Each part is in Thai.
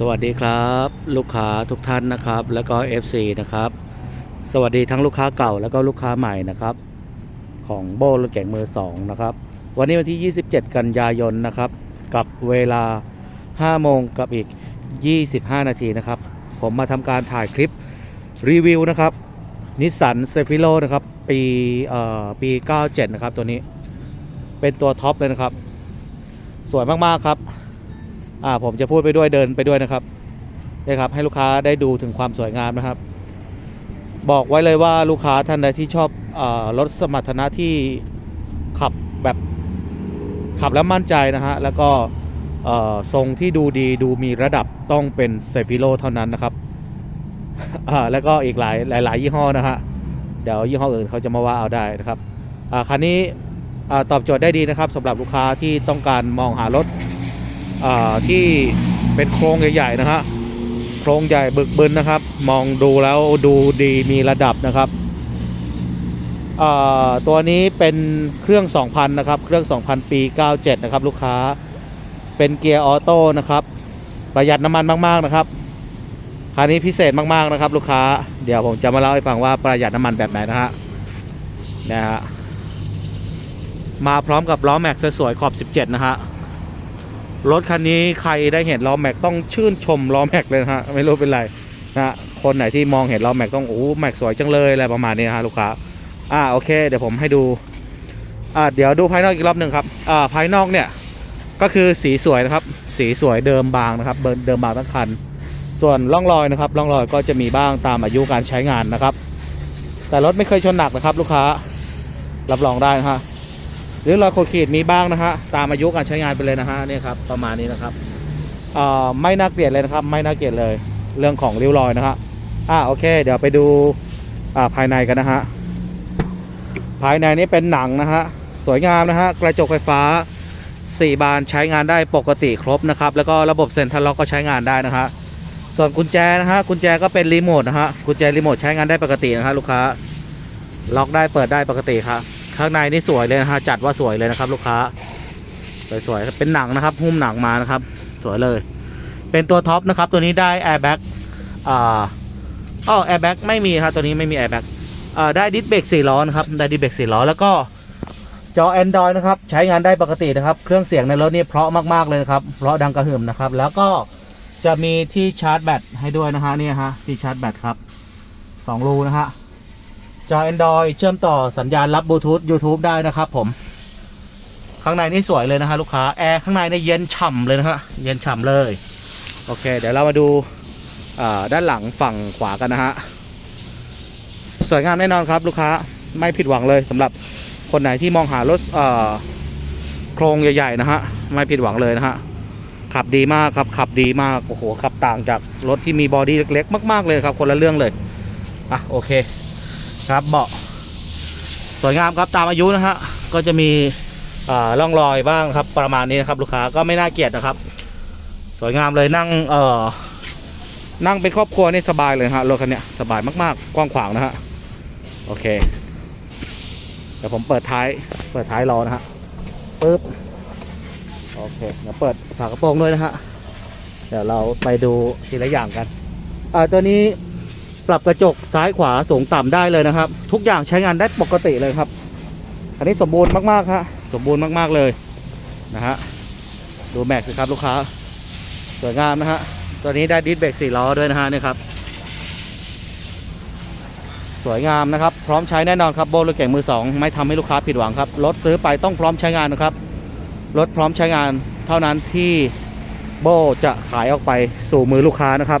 สวัสดีครับ ลูกค้าทุกท่านนะครับ แล้วก็ FC นะครับ สวัสดีทั้งลูกค้าเก่าแล้วก็ลูกค้าใหม่นะครับ ของโบรถเก่งมือสองนะครับ วันนี้วันที่ 27 กันยายนนะครับ กับเวลา 5 โมงกับอีก 25 นาทีนะครับ ผมมาทำการถ่ายคลิปรีวิวนะครับนิสสันเซฟิโลนะครับ ปีเอ่อปี 97 นะครับ ตัวนี้ เป็นตัวท็อปเลยนะครับ สวยมาก ๆ ครับ อ่าผมจะพูดไปด้วยเดินไปด้วยนะครับนะครับ ให้ลูกค้าได้ดูถึงความสวยงามนะครับ บอกไว้เลยว่าลูกค้าท่านใดที่ชอบอรถสมรรถนะที่ขับแบบขับแล้วมั่นใจนะฮะแล้วก็ทรงที่ดูดีดูมีระดับต้องเป็นเซฟิโลเท่านั้นนะครับอ่าแล้วก็อีกหลายหลายหลายยี่ห้อนะฮะเดี๋ยวยี่ห้ออื่นเขาจะมาว่าเอาได้นะครับอ่าคันนี้ตอบโจทย์ได้ดีนะครับสำหรับลูกค้าที่ต้องการมองหารถ ที่เป็นโครงใหญ่ๆนะฮะโครงใหญ่บึกบึนนะครับ มองดูแล้วดูดีมีระดับนะครับตัวนี้เป็นเครื่อง 2,000 นะครับ เครื่อง 2,000 ปี 97 นะครับ ลูกค้าเป็นเกียร์ออโต้นะครับ ประหยัดน้ำมันมากๆนะครับคันนี้พิเศษมากๆนะครับ ลูกค้าเดี๋ยวผมจะมาเล่าให้ฟังว่าประหยัดน้ำมันแบบไหนนะฮะนะฮะมาพร้อมกับล้อแม็กซ์สวยๆขอบ 17 นะฮะ รถคันนี้ใครได้เห็นล้อแม็กต้องชื่นชมล้อแม็กเลยนะฮะไม่รู้เป็นไรนะฮะคนไหนที่มองเห็นล้อแม็กต้องโอ้แม็กสวยจังเลยอะไรประมาณนี้นะฮะลูกค้าอ่าโอเค เดี๋ยวผมให้ดูอ่าเดี๋ยวดูภายนอกอีกรอบหนึ่งครับอ่าภายนอกเนี่ยก็คือสีสวยนะครับ สีสวยเดิมบางนะครับเดิมเดิมบางทั้งคัน ส่วนร่องรอยนะครับร่องรอยก็จะมีบ้างตามอายุการใช้งานนะครับ แต่รถไม่เคยชนหนักนะครับ ลูกค้ารับรองได้นะฮะ หรือรอยโคดขีดมีบ้างนะฮะตามอายุการใช้งานไปเลยนะฮะนี่ครับประมาณนี้นะครับไม่น่าเกลียดเลยนะครับ ไม่น่าเกลียดเลย เรื่องของริ้วรอยนะฮะอ่าโอเค เดี๋ยวไปดูภายในกันนะฮะภายในนี้เป็นหนังนะฮะสวยงามนะฮะกระจกไฟฟ้า 4 บานใช้งานได้ปกติครบนะครับ แล้วก็ระบบเซ็นทรัลล็อกก็ใช้งานได้นะฮะส่วนกุญแจนะฮะกุญแจก็เป็นรีโมทนะฮะกุญแจรีโมทใช้งานได้ปกตินะฮะลูกค้าล็อกได้เปิดได้ปกติครับ ข้างในนี่สวยเลยนะฮะจัดว่าสวยเลยนะครับ ลูกค้าสวยๆเป็นหนังนะครับหุ้มหนังมานะครับ สวยเลย เป็นตัวท็อปนะครับ ตัวนี้ได้แอร์แบ็กอ่าอ๋อแอร์แบ็กไม่มีครับตัวนี้ไม่มีแอร์แบ็กอ่าได้ดิสเบรกสี่ล้อนะครับได้ดิสเบรกสี่ล้อแล้วก็จอ Android นะครับ ใช้งานได้ปกตินะครับ เครื่องเสียงในรถนี่เพราะมากๆเลยครับ เพราะดังกระหึ่มนะครับ แล้วก็จะมีที่ชาร์จแบตให้ด้วยนะฮะนี่ฮะที่ชาร์จแบตครับสองรูนะฮะ จอ Android เชื่อมต่อสัญญาณรับบลูทูธ YouTube ได้นะครับผม ข้างในนี่สวยเลยนะฮะลูกค้า แอร์ข้างในนี่เย็นฉ่ำเลยนะฮะ เย็นฉ่ำเลย โอเค เดี๋ยวเรามาดูด้านหลังฝั่งขวากันนะฮะ สวยงามแน่นอนครับ ลูกค้า ไม่ผิดหวังเลยสำหรับคนไหนที่มองหารถเอ่อโครงใหญ่ๆนะฮะ ไม่ผิดหวังเลยนะฮะ ขับดีมากครับ ขับดีมาก โอ้โห ขับต่างจากรถที่มีบอดี้เล็กๆ มาก ๆเลยครับ คนละเรื่องเลย อะ โอเค ครับเบาะสวยงามครับตามอายุนะฮะก็จะมีร่องรอยบ้างครับ ประมาณนี้นะครับ ลูกค้าก็ไม่น่าเกลียดนะครับ สวยงามเลยนั่งเอ่อนั่งเป็นครอบครัวนี่สบายเลยฮะรถคันนี้สบายมากๆ กว้างขวางนะฮะโอเคเดี๋ยวผมเปิดท้ายเปิดท้ายรอนะฮะปึ๊บโอเคเดี๋ยวเปิดฝากระโปรงด้วยนะฮะเดี๋ยวเราไปดูทีละอย่างกันอ่าตัวนี้ ปรับกระจกซ้ายขวาสูงต่ำได้เลยนะครับ ทุกอย่างใช้งานได้ปกติเลยครับ อันนี้สมบูรณ์มากๆฮะสมบูรณ์มากๆเลยนะฮะดูแม็กซ์ครับลูกค้าสวยงามนะฮะตัวนี้ได้ดิสเบรกสี่ล้อด้วยนะฮะนี่ครับ สวยงามนะครับ พร้อมใช้แน่นอนครับโบรถเก่งมือสองไม่ทำให้ลูกค้าผิดหวังครับรถซื้อไปต้องพร้อมใช้งานนะครับรถพร้อมใช้งานเท่านั้นที่โบจะขายออกไปสู่มือลูกค้านะครับ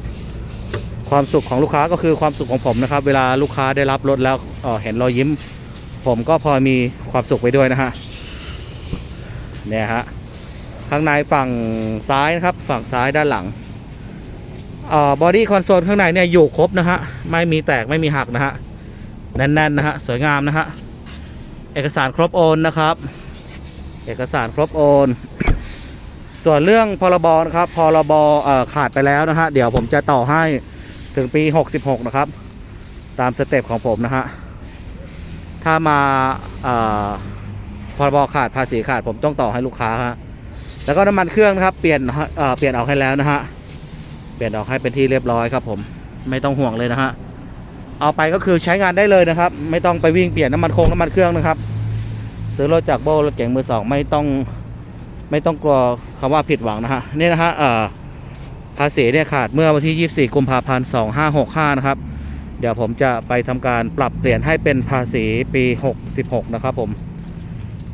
ความสุขของลูกค้าก็คือความสุขของผมนะครับ เวลาลูกค้าได้รับรถแล้วเเห็นรอยยิ้ม ผมก็พอมีความสุขไปด้วยนะฮะเนี่ยฮะข้างในฝั่งซ้ายนะครับ ฝั่งซ้ายด้านหลังบอดี้คอนโซลข้างในเนี่ยอยู่ครบนะฮะไม่มีแตกไม่มีหักนะฮะแน่นๆนะฮะสวยงามนะฮะเอกสารครบโอนนะครับ เอกสารครบโอน ส่วนเรื่องพรบนะครับพรบขาดไปแล้วนะฮะเดี๋ยวผมจะต่อให้ ถึงปี 66 นะครับ ตามสเต็ปของผมนะฮะ ถ้ามาเอ่อพรบขาดภาษีขาดผมต้องต่อให้ลูกค้าฮะ แล้วก็น้ำมันเครื่องนะครับ เปลี่ยนเเปลี่ยนออกให้แล้วนะฮะ เปลี่ยนออกให้เป็นที่เรียบร้อยครับผม ไม่ต้องห่วงเลยนะฮะ เอาไปก็คือใช้งานได้เลยนะครับ ไม่ต้องไปวิ่งเปลี่ยนน้ำมันโคงน้ำมันเครื่องนะครับ ซื้อรถจากโบรถเก๋งมือสองไม่ต้องไม่ต้องกลัวคำว่าผิดหวังนะฮะนี่นะฮะเอ่อ ภาษีเนี่ยขาดเมื่อวันที่ 24 กุมภาพันธ์ 2565 นะครับ เดี๋ยวผมจะไปทำการปรับเปลี่ยนให้เป็นภาษีปี 66 นะครับผม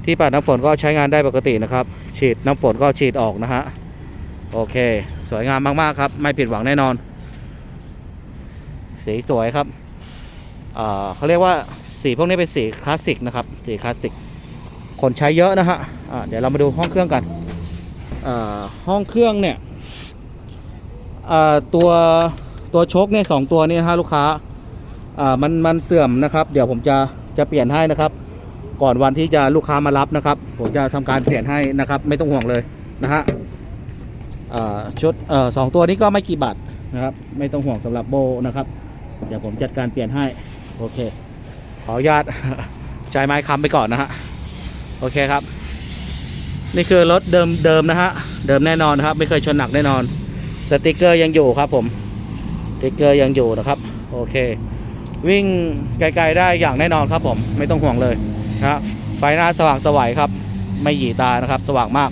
ที่ปัดน้ำฝนก็ใช้งานได้ปกตินะครับ ฉีดน้ำฝนก็ฉีดออกนะฮะ โอเค สวยงามมาก ๆ ครับ ไม่ผิดหวังแน่นอน สีสวยครับเเขาเรียกว่าสีพวกนี้เป็นสีคลาสสิกนะครับ สีคลาสสิก คนใช้เยอะนะฮะอ่าเดี๋ยวเรามาดูห้องเครื่องกัน ห้องเครื่องเนี่ย ตัวตัวโชคเนี่ยสองตัวนี้นะฮะลูกค้าอ่ามันมันเสื่อมนะครับ เดี๋ยวผมจะจะเปลี่ยนให้นะครับ ก่อนวันที่จะลูกค้ามารับนะครับ ผมจะทำการเปลี่ยนให้นะครับ ไม่ต้องห่วงเลยนะฮะชุดสองตัวนี้ก็ไม่กี่บาทนะครับ ไม่ต้องห่วงสำหรับโบนะครับ เดี๋ยวผมจัดการเปลี่ยนให้โอเค ขออนุญาตใช้ไม้ค้ำไปก่อนนะฮะโอเคครับ นี่คือรถเดิมเดิมนะฮะเดิมแน่นอนครับ ไม่เคยชนหนักแน่นอน สติกเกอร์ยังอยู่ครับผมสติกเกอร์ยังอยู่นะครับ โอเค วิ่งไกลๆได้อย่างแน่นอนครับผมไม่ต้องห่วงเลยนะฮะไฟหน้าสว่างสวัยครับ ไม่หยีตานะครับ สว่างมาก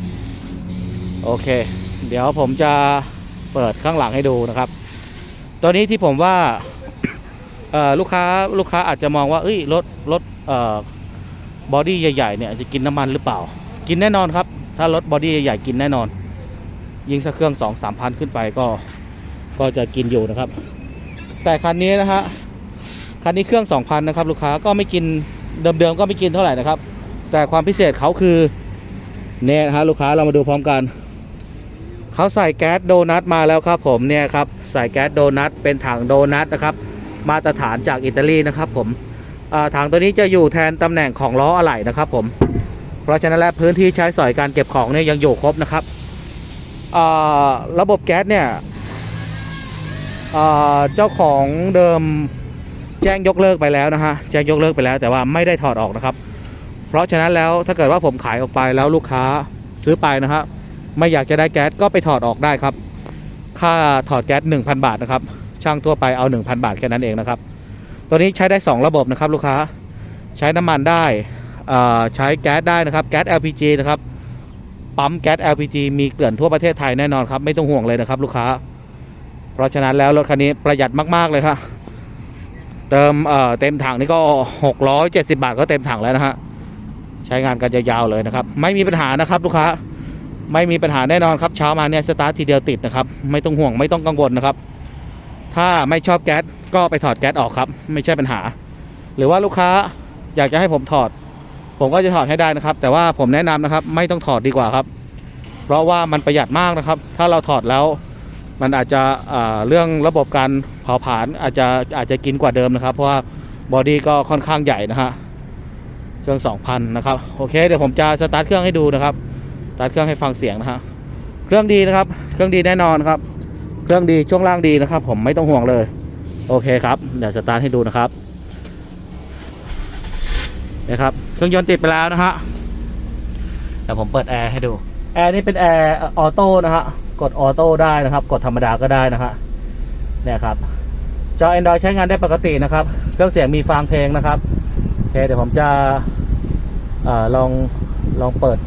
โอเค เดี๋ยวผมจะเปิดข้างหลังให้ดูนะครับ ตัวนี้ที่ผมว่าลูกค้าลูกค้าอาจจะมองว่าเอ้ยรถรถเอ่อบอดี้ใหญ่ๆเนี่ยจะกินน้ำมันหรือเปล่า กินแน่นอนครับ ถ้ารถบอดี้ใหญ่ๆกินแน่นอน ยิ่งถ้าเครื่องสองสามพันขึ้นไปก็ก็จะกินอยู่นะครับ แต่คันนี้นะฮะคันนี้เครื่องสองพันนะครับลูกค้าก็ไม่กินเดิมๆก็ไม่กินเท่าไหร่นะครับ แต่ความพิเศษเขาคือเนี่ยนะฮะลูกค้าเรามาดูพร้อมกันเขาใส่แก๊สโดนัทมาแล้วครับผมเนี่ยครับใส่แก๊สโดนัทเป็นถังโดนัทนะครับมาตรฐานจากอิตาลีนะครับผมถังตัวนี้จะอยู่แทนตำแหน่งของล้ออะไหล่นะครับผมเพราะฉะนั้นแล้วพื้นที่ใช้สอยการเก็บของเนี่ยยังอยู่ครบนะครับ ระบบแก๊สเนี่ยเจ้าของเดิมแจ้งยกเลิกไปแล้วนะฮะแจ้งยกเลิกไปแล้วแต่ว่าไม่ได้ถอดออกนะครับ เพราะฉะนั้นแล้วถ้าเกิดว่าผมขายออกไปแล้วลูกค้าซื้อไปนะฮะไม่อยากจะได้แก๊สก็ไปถอดออกได้ครับ ค่าถอดแก๊ส1,000 บาทนะครับ ช่างทั่วไปเอา 1,000 บาทแค่นั้นเองนะครับ ตัวนี้ใช้ได้ 2 ระบบนะครับลูกค้า ใช้น้ำมันได้ใช้แก๊สได้นะครับแก๊ส LPG นะครับ ปั๊มแก๊ส LPG มีเกลื่อนทั่วประเทศไทยแน่นอนครับ ไม่ต้องห่วงเลยนะครับ ลูกค้า เพราะฉะนั้นแล้วรถคันนี้ประหยัดมาก ๆ เลยครับเติมเอ่อเต็มถังนี่ก็ 670 บาทก็เต็มถังแล้วนะฮะใช้งานกันยาวๆเลยนะครับ ไม่มีปัญหานะครับ ลูกค้าไม่มีปัญหาแน่นอนครับเช้ามาเนี่ยสตาร์ททีเดียวติดนะครับ ไม่ต้องห่วงไม่ต้องกังวลนะครับ ถ้าไม่ชอบแก๊สก็ไปถอดแก๊สออกครับ ไม่ใช่ปัญหา หรือว่าลูกค้าอยากจะให้ผมถอด ผมก็จะถอดให้ได้นะครับ แต่ว่าผมแนะนำนะครับ ไม่ต้องถอดดีกว่าครับ เพราะว่ามันประหยัดมากนะครับ ถ้าเราถอดแล้ว มันอาจจะเรื่องระบบการเผาผลาญอาจจะอาจจะกินกว่าเดิมนะครับ เพราะว่าบอดี้ก็ค่อนข้างใหญ่นะฮะเครื่อง2,000นะครับโอเคเดี๋ยวผมจะสตาร์ทเครื่องให้ดูนะครับสตาร์ทเครื่องให้ฟังเสียงนะฮะเครื่องดีนะครับ เครื่องดีแน่นอนครับ เครื่องดีช่วงล่างดีนะครับ ผมไม่ต้องห่วงเลย โอเคครับ เดี๋ยวสตาร์ทให้ดูนะครับนะครับ รื่องยนต์ติดไปแล้วนะฮะเดี๋ยวผมเปิดแอร์ให้ดู แอร์นี่เป็นแอร์ออโต้นะฮะ กดออโต้ได้นะครับ กดธรรมดาก็ได้นะฮะ เนี่ยครับ จอ Android ใช้งานได้ปกตินะครับ เครื่องเสียงมีฟังเพลงนะครับ โอเค เดี๋ยวผมจะเอ่อลอง ลองเปิด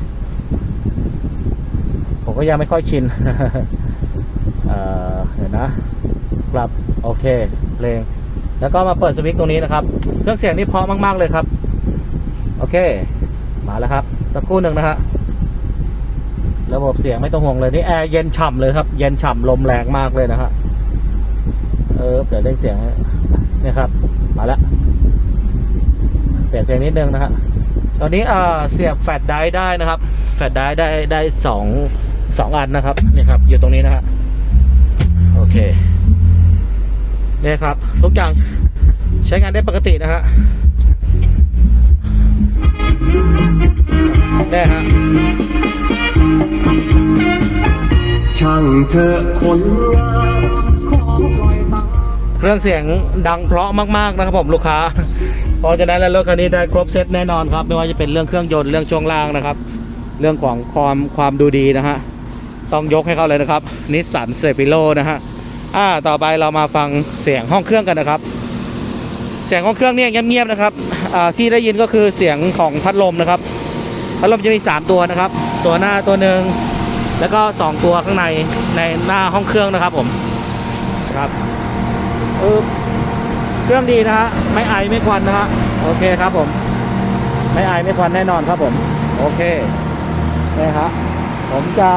ผมก็ยังไม่ค่อยชินเอ่อเดี๋ยวนะปรับ โอเค เพลง แล้วก็มาเปิดสวิตช์ตรงนี้นะครับ เครื่องเสียงนี่เพราะมาก ๆ เลยครับโอ เคมาแล้วครับ สักครู่หนึ่งนะฮะระบบเสียงไม่ต้องห่วงเลยนี่แอร์เย็นฉ่ำเลยครับ เย็นฉ่ำลมแรงมากเลยนะฮะเออเดี๋ยวเร่งเสียงนี่ครับ มาแล้วเปลี่ยนเพลงนิดนึงนะฮะตอนนี้เออเสียบแฟลชไดรฟ์ได้นะครับ แฟลชไดรฟ์ได้ได้สองสองอันนะครับนี่ครับ อยู่ตรงนี้นะฮะโอเคนี่ครับ ทุกอย่างใช้งานได้ปกตินะฮะ เนี่ยฮะช่างเธอะคนงามขอปล่อยตามเครื่องเสียงดังเพราะมากๆนะครับผมลูกค้า เพราะฉะนั้นแล้วรถคันนี้ได้ครบเซตแน่นอนครับ ไม่ว่าจะเป็นเรื่องเครื่องยนต์เรื่องช่วงล่างนะครับ เรื่องของความความดูดีนะฮะต้องยกให้เขาเลยนะครับนิสสันเซฟิโลนะฮะอ่าต่อไปเรามาฟังเสียงห้องเครื่องกันนะครับ เสียงห้องเครื่องเนี่ยเงียบๆนะครับที่ได้ยินก็คือเสียงของพัดลมนะครับ พัดลมจะมี 3 ตัวนะครับ ตัวหน้าตัวหนึ่งแล้วก็ 2 ตัวข้างในในหน้าห้องเครื่องนะครับผมครับเครื่องดีนะฮะไม่ไอไม่ควันนะฮะโอเคครับผม ไม่ไอไม่ควันแน่นอนครับผม โอเคนี่ฮะผมจะ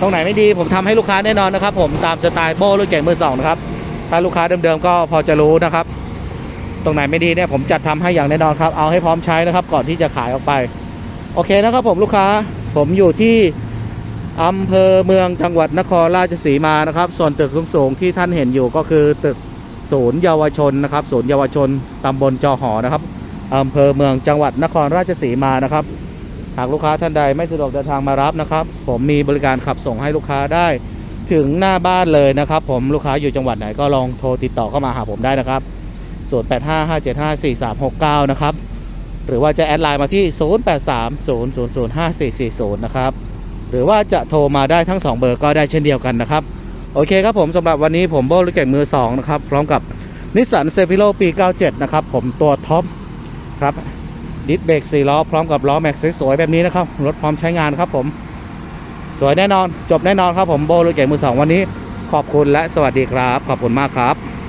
ตรงไหนไม่ดีผมทำให้ลูกค้าแน่นอนนะครับ ผมตามสไตล์โบ้รุ่นเก่งมือสองนะครับถ้าลูกค้าเดิมๆก็พอจะรู้นะครับ ตรงไหนไม่ดีเนี่ยผมจัดทำให้อย่างแน่นอนครับ เอาให้พร้อมใช้นะครับ ก่อนที่จะขายออกไป โอเคนะครับผมลูกค้า ผมอยู่ที่อำเภอเมืองจังหวัดนครราชสีมานะครับ ส่วนตึกสูงๆที่ท่านเห็นอยู่ก็คือตึกศูนย์เยาวชนนะครับ ศูนย์เยาวชนตำบลจอหอนะครับอำเภอเมืองจังหวัดนครราชสีมานะครับ หากลูกค้าท่านใดไม่สะดวกเดินทางมารับนะครับ ผมมีบริการขับส่งให้ลูกค้าได้ถึงหน้าบ้านเลยนะครับ ผมลูกค้าอยู่จังหวัดไหนก็ลองโทรติดต่อเข้ามาหาผมได้นะครับ 0855754369 นะครับ หรือว่าจะแอดไลน์มาที่ 0830005440 นะครับ หรือว่าจะโทรมาได้ทั้ง 2 เบอร์ก็ได้เช่นเดียวกันนะครับ โอเคครับผมสำหรับวันนี้ผมโบ้ลูกเก่งมือ 2 นะครับ พร้อมกับนิสสันเซฟิโลปี 97 นะครับ ผมตัวท็อปครับดิสเบรก4ล้อพร้อมกับล้อแม็กซ์สวยๆแบบนี้นะครับ รถพร้อมใช้งานครับผม สวยแน่นอน จบแน่นอนครับผมโบลูกเก่งมือ 2 วันนี้ ขอบคุณและสวัสดีครับ ขอบคุณมากครับ